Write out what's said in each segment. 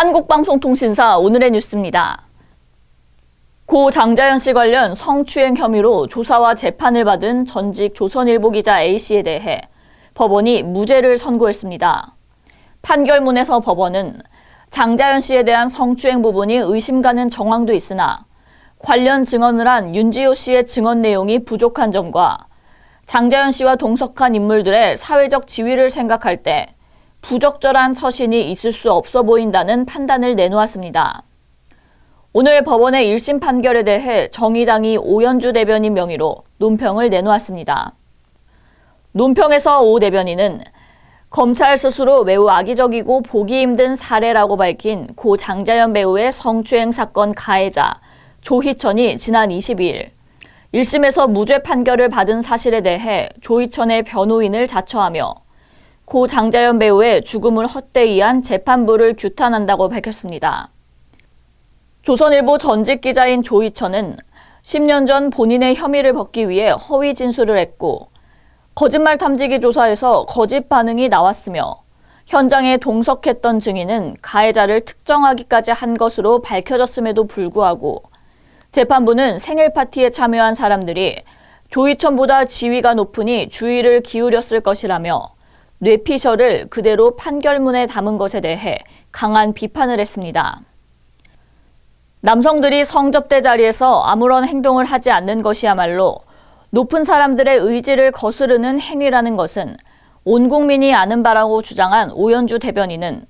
한국방송통신사 오늘의 뉴스입니다. 고 장자연 씨 관련 성추행 혐의로 조사와 재판을 받은 전직 조선일보 기자 A씨에 대해 법원이 무죄를 선고했습니다. 판결문에서 법원은 장자연 씨에 대한 성추행 부분이 의심 가는 정황도 있으나 관련 증언을 한 윤지호 씨의 증언 내용이 부족한 점과 장자연 씨와 동석한 인물들의 사회적 지위를 생각할 때 부적절한 처신이 있을 수 없어 보인다는 판단을 내놓았습니다. 오늘 법원의 1심 판결에 대해 정의당이 오연주 대변인 명의로 논평을 내놓았습니다. 논평에서 오 대변인은 검찰 스스로 매우 악의적이고 보기 힘든 사례라고 밝힌 고 장자연 배우의 성추행 사건 가해자 조희천이 지난 22일 1심에서 무죄 판결을 받은 사실에 대해 조희천의 변호인을 자처하며 고 장자연 배우의 죽음을 헛되이 한 재판부를 규탄한다고 밝혔습니다. 조선일보 전직 기자인 조희천은 10년 전 본인의 혐의를 벗기 위해 허위 진술을 했고 거짓말 탐지기 조사에서 거짓 반응이 나왔으며 현장에 동석했던 증인은 가해자를 특정하기까지 한 것으로 밝혀졌음에도 불구하고 재판부는 생일 파티에 참여한 사람들이 조희천보다 지위가 높으니 주의를 기울였을 것이라며 뇌피셜을 그대로 판결문에 담은 것에 대해 강한 비판을 했습니다. 남성들이 성접대 자리에서 아무런 행동을 하지 않는 것이야말로 높은 사람들의 의지를 거스르는 행위라는 것은 온 국민이 아는 바라고 주장한 오연주 대변인은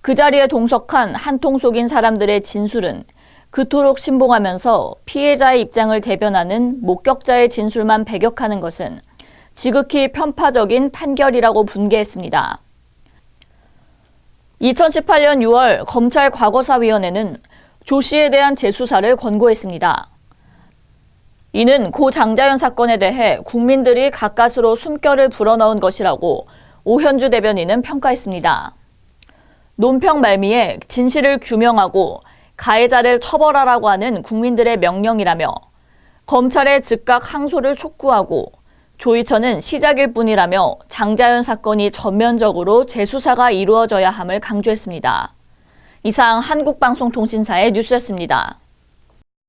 그 자리에 동석한 한통 속인 사람들의 진술은 그토록 신봉하면서 피해자의 입장을 대변하는 목격자의 진술만 배격하는 것은 지극히 편파적인 판결이라고 분개했습니다. 2018년 6월 검찰 과거사위원회는 조 씨에 대한 재수사를 권고했습니다. 이는 고 장자연 사건에 대해 국민들이 가까스로 숨결을 불어넣은 것이라고 오현주 대변인은 평가했습니다. 논평 말미에 진실을 규명하고 가해자를 처벌하라고 하는 국민들의 명령이라며 검찰의 즉각 항소를 촉구하고 조희천은 시작일 뿐이라며 장자연 사건이 전면적으로 재수사가 이루어져야 함을 강조했습니다. 이상 한국방송통신사의 뉴스였습니다.